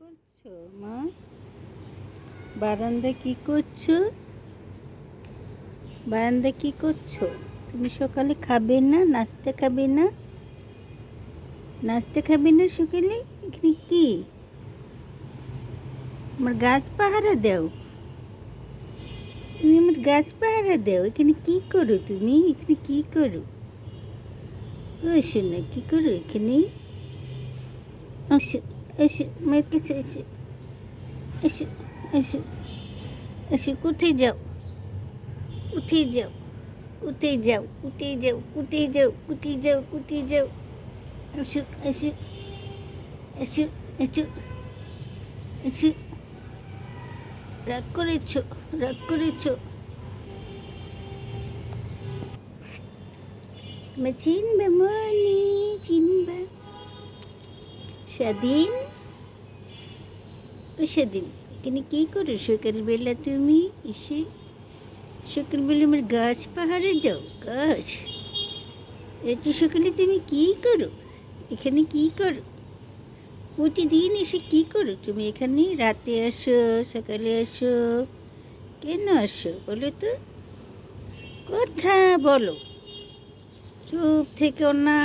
করছ, মা? বারান্দা কি করছ? বারান্দা কি করছ? তুমি সকালে খাবে না, নাস্তা খাবে না? নাস্তা খাবে না সকালে? এখানে কি? আমার গাছ পাহারা দাও। তুমি আমার গাছ পাহারা দাও। এখানে কি করো তুমি? এখানে কি করো? ও, শোনা, কি করো এখানে? আসো। এসো মেয়ের কাছে এসো এসো এসো এসো কোথায় যাও, উঠে যাও উঠে যাও উঠে যাও উঠে যাও উঠে যাও উঠে যাও, এসো এসো এসো এসো এসো। রাগ করেছ রাগ করেছ। চিনবে মনি, চিনবে। স্বাধীন ও স্বাধীন এখানে কী করো সকালবেলা তুমি এসে সকালবেলা আমার গাছ পাহাড়ে যাও। গাছ? এত সকালে তুমি কী করো? এখানে কী করো? প্রতিদিন এসে কী করো? তুমি এখানে রাতে আসো, সকালে আসো, কেন আসো বলো তো? কথা বলো। চুপ থেকো না।